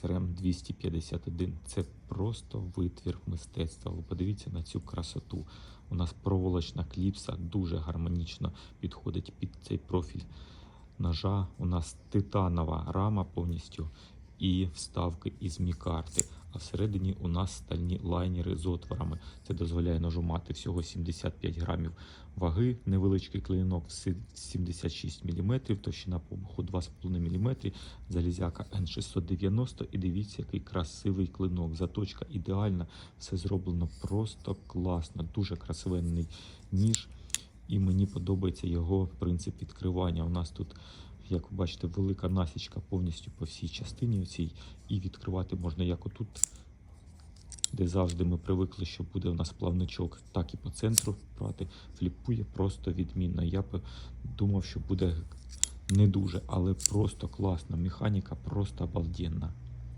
СРМ 251 це просто витвір мистецтва. Ви подивіться на цю красоту. У нас проволочна кліпса дуже гармонічно підходить під цей профіль ножа. У нас титанова рама повністю і вставки із мікарти. А всередині у нас стальні лайнери з отворами. Це дозволяє ножу мати всього 75 грамів ваги, невеличкий клинок 76 мм, товщина побуху 2,5 мм, залізяка N690 і дивіться, який красивий клинок. Заточка ідеальна, все зроблено просто класно, дуже красивенний ніж. І мені подобається його принцип відкривання. У нас тут, як ви бачите, велика насічка повністю по всій частині цій. І відкривати можна як отут, де завжди ми привикли, що буде у нас плавничок, так і по центру брати. Фліпує просто відмінно. Я б думав, що буде не дуже, але просто класна Механіка просто обалденна.